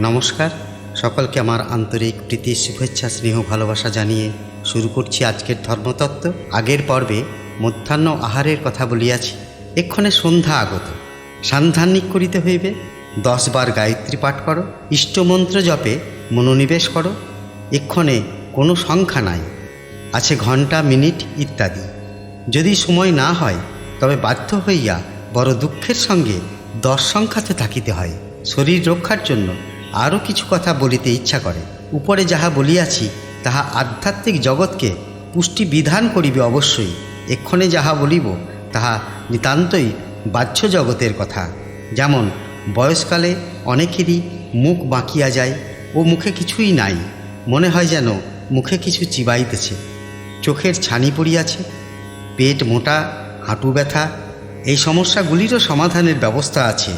নমস্কার। সকলকে আমার আন্তরিক প্রীতি, শুভেচ্ছা, স্নেহ, ভালোবাসা জানিয়ে শুরু করছি আজকের ধর্মতত্ত্ব। আগের পর্বে মধ্যাহ্ন আহারের কথা বলিয়াছি। এক্ষণে সন্ধ্যা আগত। সান্ধান্নিক করিতে হইবে। দশবার গায়ত্রী পাঠ করো। ইষ্টমন্ত্র জপে মনোনিবেশ করো। এক্ষণে কোনো সংখ্যা নাই। আছে ঘণ্টা মিনিট ইত্যাদি। যদি সময় না হয়, তবে বাধ্য হইয়া বড় দুঃখের সঙ্গে দশ সংখ্যাতে থাকিতে হয়। শরীর রক্ষার জন্য আরও কিছু কথা বলিতে ইচ্ছা করে। উপরে যাহা বলিয়াছি, তাহা আধ্যাত্মিক জগৎকে পুষ্টি বিধান করিবে অবশ্যই। এক্ষণে যাহা বলিব, তাহা নিতান্তই বাহ্য জগতের কথা। যেমন, বয়সকালে অনেকেরই মুখ বাঁকিয়া যায় ও মুখে কিছুই নাই। মনে হয় যেন মুখে কিছু চিবাইতেছে। চোখের ছানি পড়িয়াছে, পেট মোটা, হাঁটু ব্যথা। এই সমস্যাগুলিরও সমাধানের ব্যবস্থা আছে।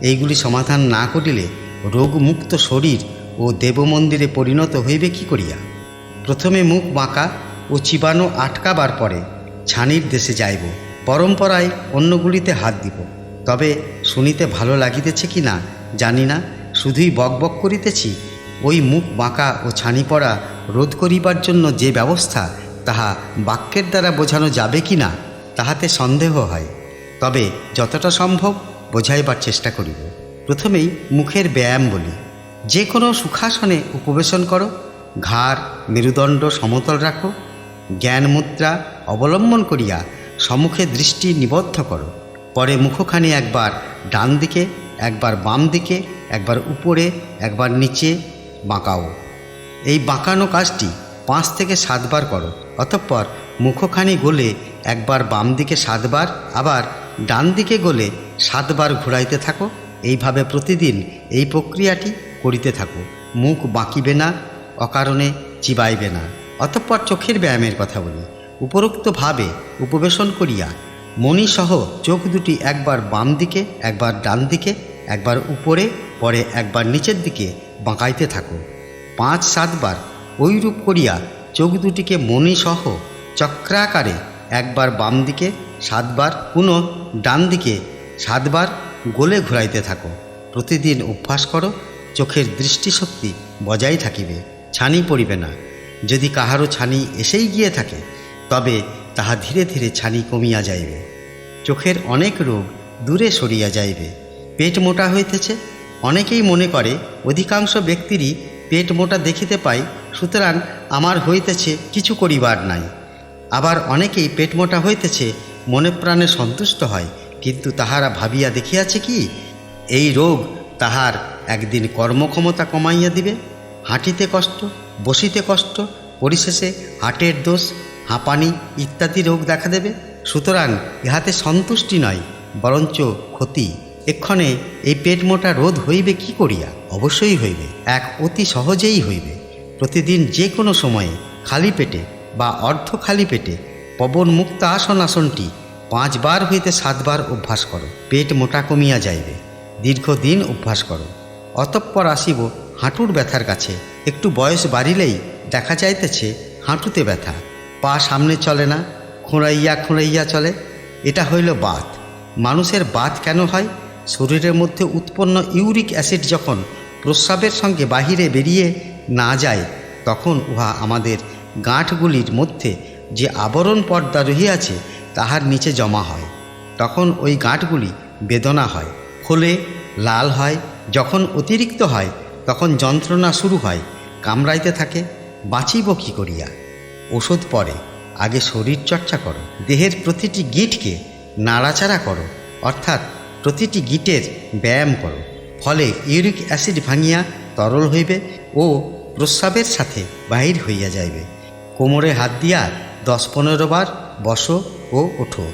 এইগুলি সমাধান না করিলে রোগমুক্ত শরীর ও দেবমন্দিরে পরিণত হইবে কি করিয়া? প্রথমে মুখ বাঁকা ও চিবানো আটকাবার পরে ছানির দেশে যাইব, পরম্পরায় অন্যগুলিতে হাত দিব। তবে শুনিতে ভালো লাগিতেছে কি না জানি না, শুধুই বক বক করিতেছি, ওই মুখ বাঁকা ও ছানি পড়া রোধ করিবার জন্য যে ব্যবস্থা তাহা বাক্যের দ্বারা বোঝানো যাবে কি না তাহাতে সন্দেহ হয়। তবে যতটা সম্ভব বোঝাইবার চেষ্টা করিব। প্রথমেই মুখের ব্যায়াম বলি। যে কোনো সুখাসনে উপবেশন করো, ঘাড় মেরুদণ্ড সমতল রাখো, জ্ঞান মুদ্রা অবলম্বন করিয়া সম্মুখে দৃষ্টি নিবদ্ধ করো। পরে মুখখানি একবার ডান দিকে, একবার বাম দিকে, একবার উপরে, একবার নিচে বাঁকাও। এই বাঁকানো কাজটি পাঁচ থেকে সাতবার করো, অতঃপর মুখখানি গলে একবার বাম দিকে সাতবার, আবার ডান দিকে গলে সাতবার ঘুরাইতে থাকো। এইভাবে প্রতিদিন এই প্রক্রিয়াটি করিতে থাকো। মুখ বাঁকিবে না, অকারণে চিবাইবে না। অতঃপর চোখের ব্যায়ামের কথা বলি। উপরোক্তভাবে উপবেশন করিয়া মণিসহ চোখ দুটি একবার বাম দিকে, একবার ডান দিকে, একবার উপরে, পরে একবার নিচের দিকে বাঁকাইতে থাকো। পাঁচ, সাতবার ওইরূপ করিয়া চোখ দুটিকে মণিসহ চক্রাকারে একবার বাম দিকে, সাতবার পুনঃ ডান দিকে, সাতবার গোলে ঘুরাইতে থাকো। প্রতিদিন অভ্যাস করো, চোখের দৃষ্টিশক্তি বজায় থাকিবে, ছানি পড়িবে না। যদি কাহারও ছানি এসেই গিয়ে থাকে, তবে তাহা ধীরে ধীরে ছানি কমিয়া যাইবে। চোখের অনেক রোগ দূরে সরিয়া যাইবে। পেট মোটা হইতেছে। অনেকেই মনে করে, অধিকাংশ ব্যক্তিরই পেট মোটা দেখিতে পাই, সুতরাং আমার হইতেছে কিছু করিবার নাই। আবার অনেকেই পেট মোটা হইতেছে, মনে প্রাণে সন্তুষ্ট হয় কিন্তু তাহারা ভাবিয়া দেখিয়াছে কি, এই রোগ তাহার একদিন কর্মক্ষমতা কমাইয়া দিবে। হাঁটিতে কষ্ট, বসিতে কষ্ট, পরিশেষে হাটের দোষ, হাঁপানি ইত্যাদি রোগ দেখা দেবে। সুতরাং ইহাতে সন্তুষ্টি নয়, বরঞ্চ ক্ষতি। এক্ষণে এই পেট মোটা রোধ হইবে কি করিয়া? অবশ্যই হইবে, এক অতি সহজেই হইবে। প্রতিদিন যে কোনো সময়ে খালি পেটে বা অর্ধ খালি পেটে পবন মুক্ত আসন আসনটি পাঁচবার হইতে সাতবার অভ্যাস করো, পেট মোটা কমিয়া যাইবে, দীর্ঘদিন অভ্যাস করো। অতঃপর আসিব হাঁটুর ব্যথার কাছে, একটু বয়স বাড়িলেই দেখা যাইতেছে হাঁটুতে ব্যথা, পা সামনে চলে না, খোঁড়াইয়া খোঁড়াইয়া চলে, এটা হইল বাত। মানুষের বাত কেন হয়? শরীরের মধ্যে উৎপন্ন ইউরিক অ্যাসিড যখন প্রস্রাবের সঙ্গে বাহিরে বেরিয়ে না যায়, তখন উহা আমাদের গাঁঠগুলির মধ্যে যে আবরণ পর্দা রহিয়াছে তাহার নিচে জমা হয়। তখন ওই গাঁটগুলি বেদনা হয় ফলে লাল হয়, যখন অতিরিক্ত হয়, তখন যন্ত্রণা শুরু হয়, কামড়াইতে থাকে, বাঁচিব কী করিয়া? ওষুধ পরে, আগে শরীর চর্চা করো, দেহের প্রতিটি গিঁটকে নাড়াচাড়া করো, অর্থাৎ প্রতিটি গিটের ব্যায়াম করো, ফলে ইউরিক অ্যাসিড ভাঙিয়া তরল হইবে ও প্রস্রাবের সাথে বাহির হইয়া যাইবে। কোমরে হাত দিয়া দশ পনেরো বার বসো ও ওঠো।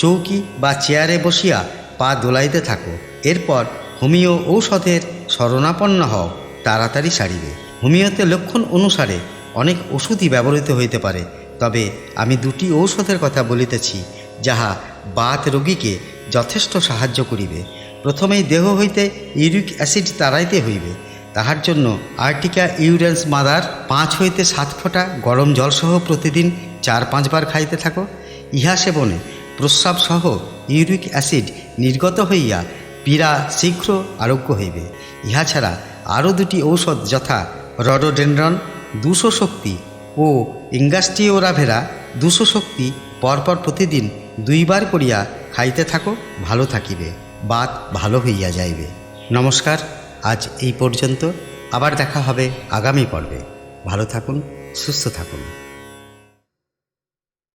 চৌকি বা চেয়ারে বসিয়া পা দোলাইতে থাকো। এরপর হোমিও ঔষধের শরণাপন্ন হও, তাড়াতাড়ি সারিবে। হোমিওতে লক্ষণ অনুসারে অনেক ওষুধই ব্যবহৃত হইতে পারে, তবে আমি দুটি ঔষধের কথা বলিতেছি, যাহা বাত রোগীকে যথেষ্ট সাহায্য করিবে। প্রথমেই দেহ হইতে ইউরিক অ্যাসিড তাড়াইতে হইবে, তাহার জন্য আর্টিকা ইউরেন্স মাদার পাঁচ হইতে সাত ফোঁটা গরম জলসহ প্রতিদিন চার পাঁচবার খাইতে থাকো। ইহা সেবনে প্রস্রাবসহ ইউরিক অ্যাসিড নির্গত হইয়া পীড়া শীঘ্র আরোগ্য হইবে। ইহা ছাড়া আরও দুটি ঔষধ যথা রডোডেনড্রন দুশো শক্তি ও ইঙ্গাস্টিওরাভেরা দুশো শক্তি পরপর প্রতিদিন দুইবার করিয়া খাইতে থাকো, ভালো থাকিবে, বাত ভালো হইয়া যাইবে। নমস্কার, আজ এই পর্যন্ত। আবার দেখা হবে আগামী পর্বে। ভালো থাকুন, সুস্থ থাকুন।